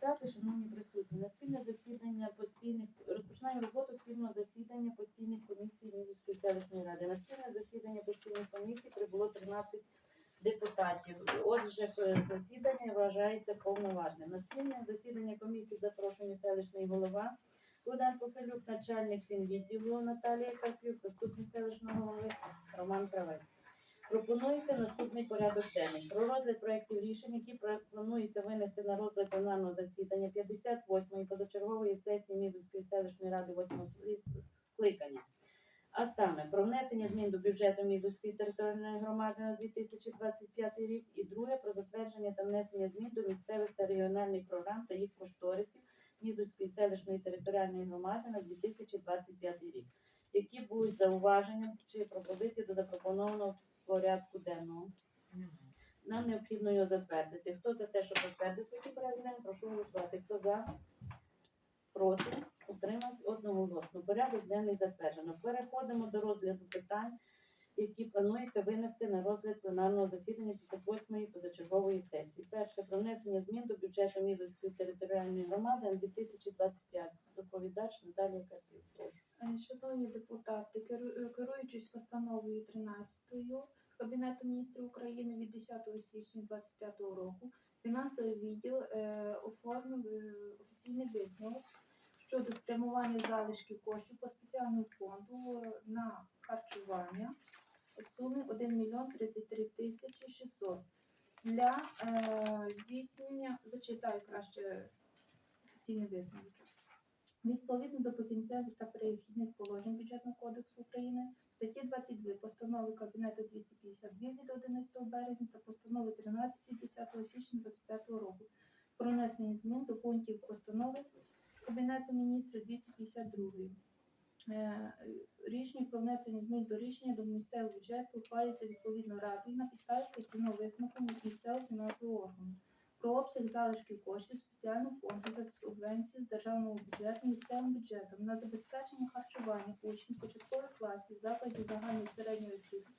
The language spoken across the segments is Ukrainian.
депутати, шановні присутні, на спільне засідання постійних розпочинаю роботу спільного засідання постійних комісій Мізівської селищної ради. На спільне засідання постійних комісій прибуло 13 депутатів. Отже, е, засідання вважається повноважним. На спільне засідання комісії запрошені селищний голова Богдан Попелюк, начальник фінвідділу Наталія Карпюк, заступник селищного голови Роман Кравець. Пропонується наступний порядок денний. Про розгляд проєктів рішень, які планується винести на розгляд пленарного засідання 58-ї позачергової сесії Мізівської селищної ради 8 скликання. А саме про внесення змін до бюджету Мізівської територіальної громади на 2025 рік і друге про затвердження та внесення змін до місцевих та регіональних програм та їх кошторисів Мізівської селищної територіальної громади на 2025 рік. Які будуть зауваження чи пропозиції до запропонованого порядку денного? Нам необхідно його затвердити. Хто за те, щоб затвердити такий порядок денний, прошу голосувати. Хто за? Проти? Утримався одноголосно. Порядок денний затверджено. Переходимо до розгляду питань, які планується винести на розгляд пленарного засідання 58-ї позачергової сесії. Перше про внесення змін до бюджету Мізовської територіальної громади на 2025. Доповідач Наталія Карпів. Прошу. Е, Шановні депутати, е, керуючись постановою 13 Кабінету міністрів України від 10 січня 2025 року, фінансовий відділ е, оформив е, офіційний висновок щодо спрямування залишків коштів по спеціальному фонду на харчування в сумі 1 мільйон 33 тисячі 600 для е, здійснення, зачитаю краще офіційний висновок. Відповідно до покінцевих та перехідних положень Бюджетного кодексу України, статті 22 постанови Кабінету 252 від 11 березня та постанови 13 від 10 січня 2025 року про внесення змін до пунктів постанови Кабінету міністрів 252. Е, Рішення про внесення змін до рішення до місцевого бюджету ухвалюється відповідно радою на підставі постійного висновку місцевого фінансового органу про обсяг залишків коштів спеціального фонду за субвенцію з державного бюджету місцевим бюджетом на забезпечення харчування учнів початкових класів закладів загальної середньої освіти,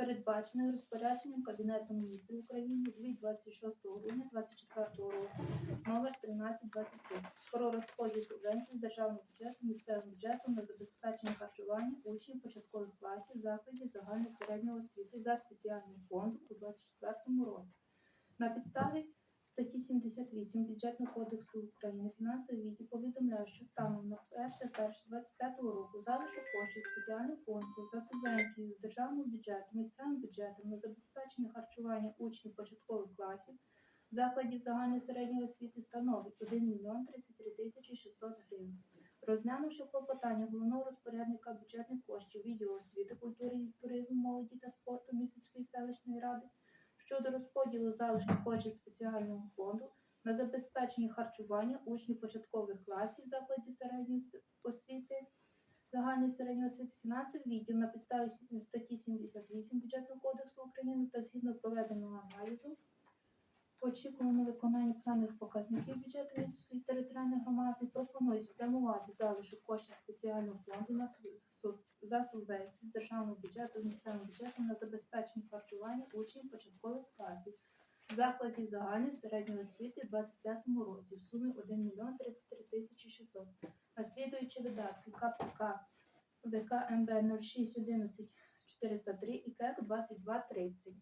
передбаченої розпорядженням Кабінету міністрів України від 26 грудня 2024 року номер 1323 про розподіл субвенцій з державного бюджету місцевим бюджетом на забезпечення харчування учнів початкових класів закладів загальної середньої освіти за спеціальним фондом у 2024 році. На підставі статті 78 Бюджетного кодексу України фінансовий відділ повідомляє, що станом на 1.1.25 року залишок коштів спеціального фонду за субвенцію з державного бюджету місцевим бюджетом на забезпечення харчування учнів початкових класів закладів загальної середньої освіти становить 1 мільйон 33 тисячі 600 гривень. Розглянувши клопотання головного розпорядника бюджетних коштів відділу освіти, культури і туризму, молоді та спорту Місяцької селищної ради щодо розподілу залишків коштів спеціального фонду на забезпечення харчування учнів початкових класів закладів середньої освіти, загальної середньої освіти фінансовий відділ на підставі статті 78 Бюджетного кодексу України та згідно проведеного аналізу очікувано виконання планових показників бюджету міської територіальної громади пропонує спрямувати залишок коштів спеціального фонду на за субвенції з державного бюджету місцевим бюджетом на забезпечення харчування учнів початкових класів закладів загальної середньої освіти в 2025 році в сумі 1 мільйон 33 тисячі 600. Наслідуючи видатки КПК ВК ВКМБ 0611 403 і КЕК 2230.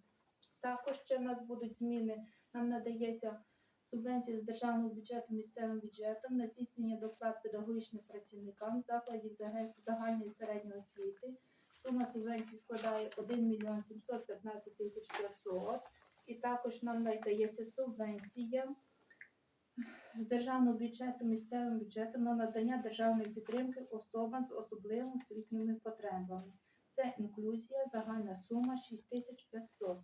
Також ще в нас будуть зміни. Нам надається субвенція з державного бюджету місцевим бюджетом на здійснення доплат педагогічним працівникам закладів загальної середньої освіти. Сума субвенції складає 1 мільйон 715 тисяч 500. І також нам надається субвенція з державного бюджету місцевим бюджетом на надання державної підтримки особам з особливими освітніми потребами. Це інклюзія, загальна сума 6500.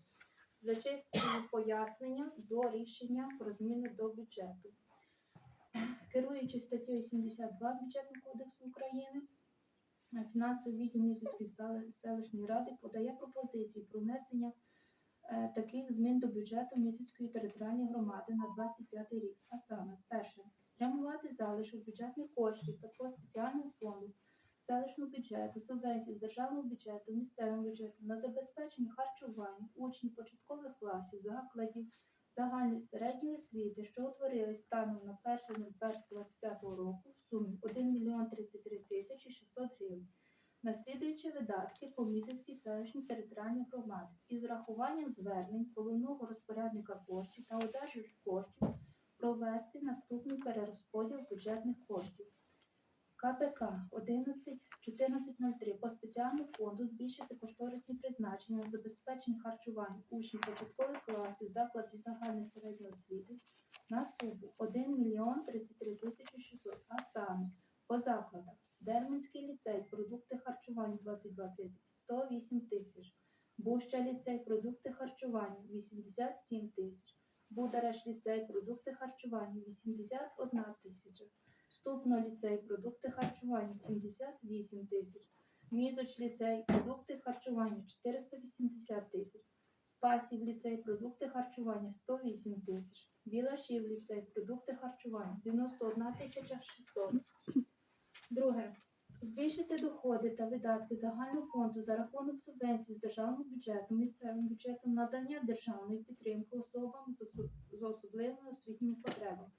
Зачистили пояснення до рішення про зміни до бюджету. Керуючи статтею 72 Бюджетного кодексу України, фінансовий відділ Мізівської селищної ради подає пропозиції про внесення е, таких змін до бюджету Мізівської територіальної громади на 25 рік. А саме, перше, спрямувати залишок бюджетних коштів такого спеціального фонду селищного бюджету, субвенцій з державного бюджету, місцевим бюджетом на забезпечення харчування учнів початкових класів, закладів загальної середньої освіти, що утворились станом на 1.01.25 року в сумі 1 мільйон 33 тисячі 600 гривень. Наслідуючи видатки по місяцькій селищній територіальній громаді із рахуванням звернень головного розпорядника коштів та одержуючих коштів провести наступний перерозподіл бюджетних коштів. КПК 11.14.03 по спеціальному фонду збільшити кошторисні призначення на забезпечення харчування. Учнів початкових класів закладів загальної середньої освіти на суму 1 мільйон 33 тисячі 600, а саме по закладах. Дерманський ліцей, продукти харчування 22.30 108 тисяч, Буща ліцей, продукти харчування 87 тисяч, Будареш ліцей, продукти харчування 81 тисяча, Ступно ліцей, продукти харчування 78 тисяч, Мізоч ліцей, продукти харчування 480 тисяч, Спасів ліцей, продукти харчування 108 тисяч, Білашів ліцей, продукти харчування 91 тисяча 600. Друге. Збільшити доходи та видатки загального фонду за рахунок субвенцій з державного бюджету, місцевим бюджетом, надання державної підтримки особам з особливими освітніми потребами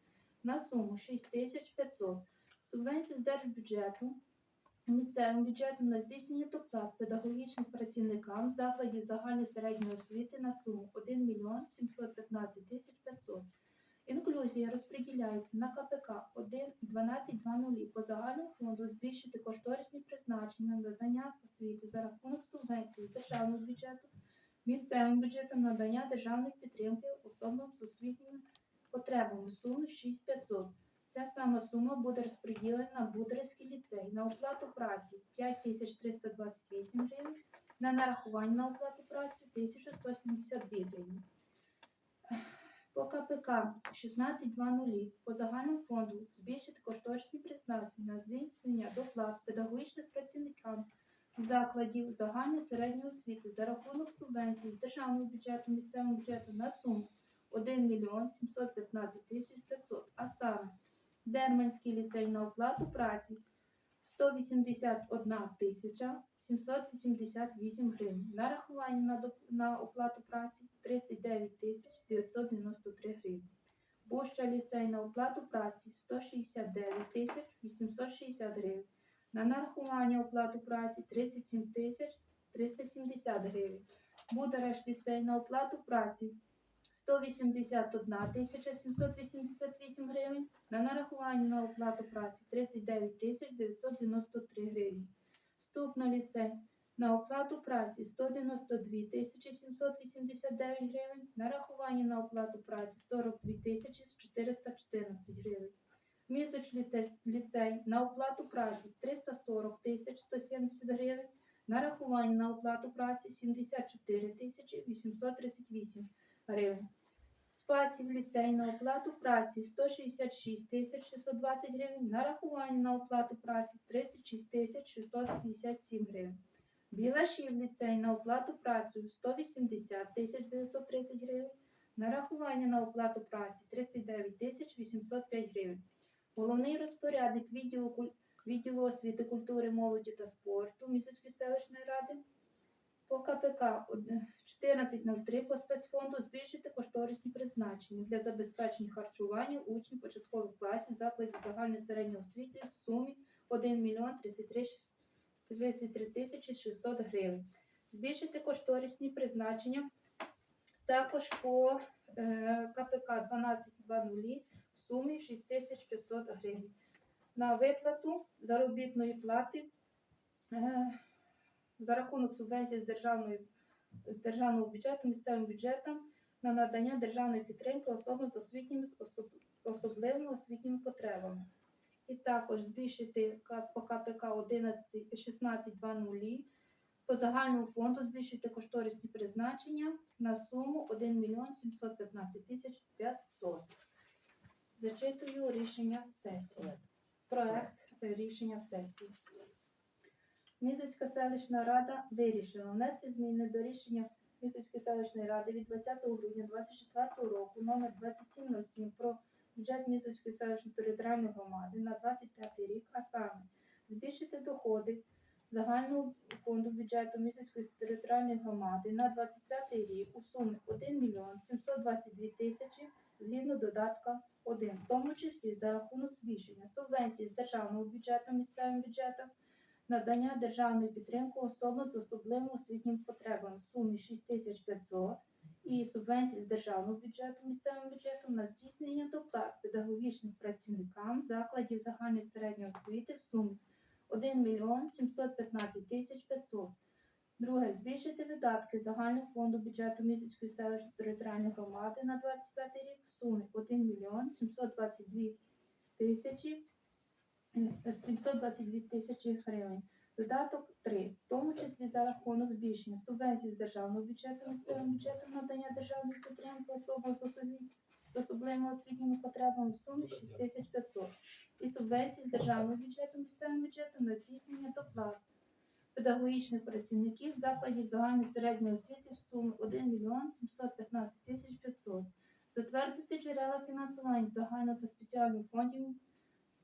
на суму 6500. Субвенцію з держбюджету місцевим бюджетом на здійснення доплат педагогічним працівникам закладів загальної середньої освіти на суму 1 мільйон 715 тисяч 500. Інклюзія розподіляється на КПК 1.12.2.0 по загальному фонду збільшити кошторисні призначення на надання освіти за рахунок субвенцій з державного бюджету, місцевим бюджетом надання державної підтримки особам з освітніми потребами суми 6500. Ця сама сума буде розподілена на Бударський ліцей на оплату праці 5328 гривень, на нарахування на оплату праці 1172 гривні. По КПК 16.2.0 по загальному фонду збільшити кошторисні призначення на здійснення доплат педагогічним працівникам закладів загальної середньої освіти за рахунок субвенцій з державного бюджету, місцевого бюджету на суму 1 мільйон 715 тисяч 500, а саме Дерманський ліцей на оплату праці 181 тисяча 788 гривень. Нарахування на, на оплату праці 39 тисяч 993 гривень. Буща ліцей на оплату праці 169 тисяч 860 гривень. На нарахування оплату праці 37 тисяч 370 гривень. Будареш ліцей на оплату праці 181 тисяча 788 гривень. На нарахування на оплату праці 39 тисяч 993 гривні. Ступно ліцей на оплату праці 192 тисячі 789 гривень. Нарахування на оплату праці 42 тисячі 414 гривень. Місяч ліцей на оплату праці 340 тисяч 170 гривень. Нарахування на оплату праці 74 тисячі 838 гривень. Спасів ліцей на оплату праці 166 тисяч 620 гривень, нарахування на оплату праці 36 тисяч 657 гривень. Білашів ліцей на оплату праці 180 тисяч 930 гривень, нарахування на оплату праці 39 тисяч 805 гривень. Головний розпорядник відділу, відділу освіти, культури, молоді та спорту Місяцької селищної ради по КПК 14.03 по спецфонду збільшити кошторисні призначення для забезпечення харчування учнів початкових класів закладів загальної середньої освіти в сумі 1 мільйон 33 щас- 33 тисячі 600 гривень. Збільшити кошторисні призначення також по е, КПК 12.2.0 в сумі 6500 гривень. На виплату заробітної плати е, за рахунок субвенцій з державної з державного бюджету, місцевим бюджетом на надання державної підтримки особам з освітніми особ- особливими освітніми потребами. І також збільшити по КПК 11 16.2.0 по загальному фонду збільшити кошторисні призначення на суму 1 мільйон 715 тисяч 500. Зачитую рішення сесії. Проект рішення сесії. Місяцька селищна рада вирішила внести зміни до рішення Місяцької селищної ради від 20 грудня 2024 року номер 2707 про бюджет Місяцької селищної територіальної громади на 25 рік, а саме збільшити доходи загального фонду бюджету Місяцької територіальної громади на 25 рік у сумі 1 мільйон 722 тисячі згідно додатка 1, в тому числі за рахунок збільшення субвенцій з державного бюджету місцевим бюджетам, надання державної підтримки особам з особливими освітніми потребами в сумі 6500 і субвенцій з державного бюджету місцевим бюджетом на здійснення доплат педагогічним працівникам закладів загальної середньої освіти в сумі 1 мільйон 715 тисяч 500. Друге, збільшити видатки загального фонду бюджету Місяцької селищної територіальної громади на 25 рік в сумі 1 мільйон 722 тисячі 722 тисячі гривень. Додаток 3, в тому числі за рахунок збільшення субвенцій з державного бюджету місцевим бюджетом надання державної підтримки особам з особливими освітніми потребами в сумі 6500 і субвенцій з державного бюджету місцевим бюджетом на здійснення доплат педагогічних працівників закладів загальної середньої освіти в сумі 1 мільйон 715 тисяч 500. Затвердити джерела фінансування загального та спеціального фондів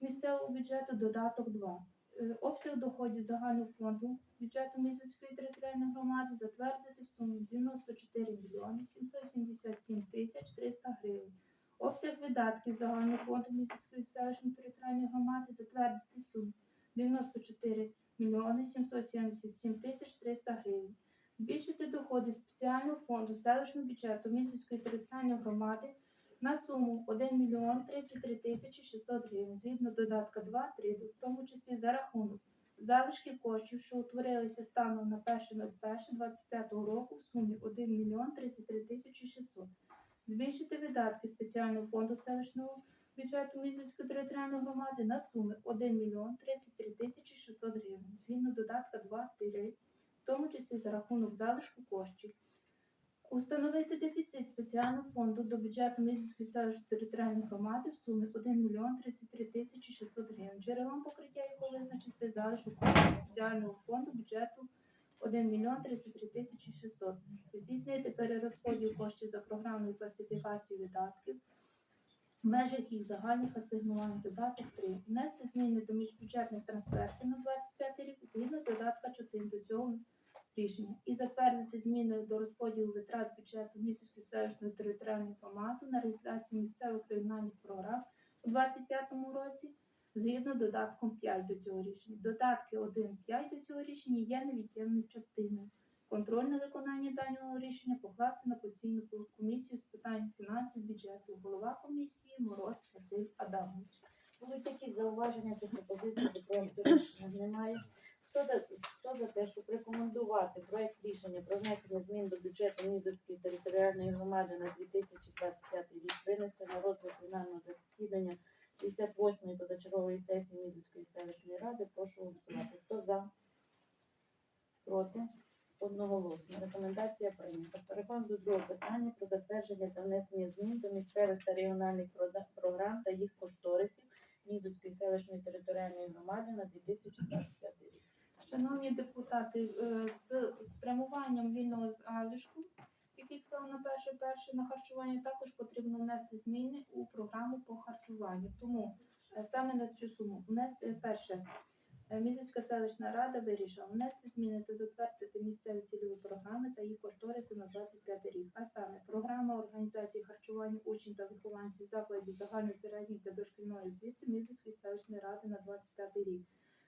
місцевого бюджету додаток 2. Е, Обсяг доходів загального фонду бюджету Місяцької територіальної громади затвердити в сумі 94 мільйони 777 тисяч 300 гривень. Обсяг видатків загального фонду Місяцької селищної територіальної громади затвердити в сумі 94 мільйони 777 тисяч 300 гривень. Збільшити доходи спеціального фонду селищного бюджету Місяцької територіальної громади на суму 1 мільйон 33 тисячі 600 гривень, згідно додатка 2, 3, в тому числі за рахунок залишків коштів, що утворилися станом на 1.01.25 року в сумі 1 мільйон 33 тисячі 600. Збільшити видатки спеціального фонду селищного бюджету Місяцької територіальної громади на суми 1 мільйон 33 тисячі 600 гривень, згідно додатка 2, 3, в тому числі за рахунок залишку коштів. Установити дефіцит спеціального фонду до бюджету Місяцької селищної територіальної громади в сумі 1 мільйон 33 тисячі 600 гривень, джерелом покриття якого визначити залишок спеціального фонду бюджету 1 мільйон 33 тисячі 600. Здійснити перерозподіл коштів за програмною класифікацією видатків в межах їх загальних асигнувань додаток 3. Внести зміни до міжбюджетних трансфертів на 25 рік згідно додатка 4 до цього рішення і затвердити зміни до розподілу витрат бюджету місяцької селищної територіальної громади на реалізацію місцевих регіональних програм у 2025 році згідно додатком 5 до цього рішення. Додатки 1 5 до цього рішення є невід'ємною частиною. Контроль на виконання даного рішення покласти на постійну комісію з питань фінансів бюджету. Голова комісії Мороз Василь Адамович. Будуть якісь зауваження чи пропозиції до проекту рішення? Немає. Хто за, хто за те, щоб рекомендувати проект рішення про внесення змін до бюджету Мізовської територіальної громади на 2025 рік винести на розгляд пленарного засідання 58-ї позачергової сесії Мізовської селищної ради, прошу голосувати. Хто за? Проти? Одноголосно. Рекомендація прийнята. Переходимо до другого питання про затвердження та внесення змін до місцевих та регіональних програм та їх кошторисів Мізовської селищної територіальної громади на 2025 рік. Шановні депутати, е, з спрямуванням вільного залишку, який склав на перше перше на харчування, також потрібно внести зміни у програму по харчуванню. Тому е, саме на цю суму внести е, перше. Мізицька селищна рада вирішила внести зміни та затвердити місцеві цільові програми та їх кошториси на 25 рік. А саме програма організації харчування учнів та вихованців закладів загальної середньої та дошкільної освіти Мізицької селищної ради на 25 рік.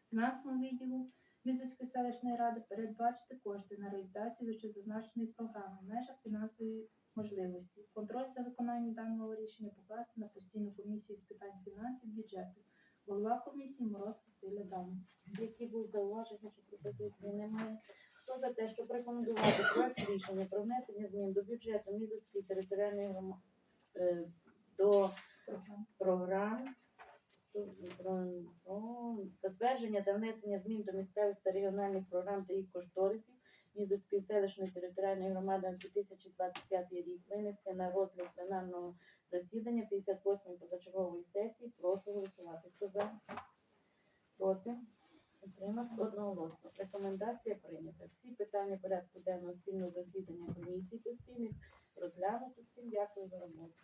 Фінансовому відділу Мізицької селищної ради передбачити кошти на реалізацію вищезазначеної програми в межах фінансової можливості. Контроль за виконанням даного рішення покласти на постійну комісію з питань фінансів бюджету. Голова комісії Мороз Василь Адамович. Які будуть зауваження чи пропозиції? Немає. Хто за те, щоб рекомендувати проект рішення про внесення змін до бюджету Мізовської територіальної громади до програм про, про затвердження та внесення змін до місцевих та регіональних програм та їх кошторисів Мізоцької селищної територіальної громади на 2025 рік винести на розгляд пленарного засідання 58-ї позачергової сесії. Прошу голосувати. Хто за? Проти? Утримав одноголосно. Рекомендація прийнята. Всі питання порядку денного спільного засідання комісії постійних розглянуто. Всім дякую за роботу.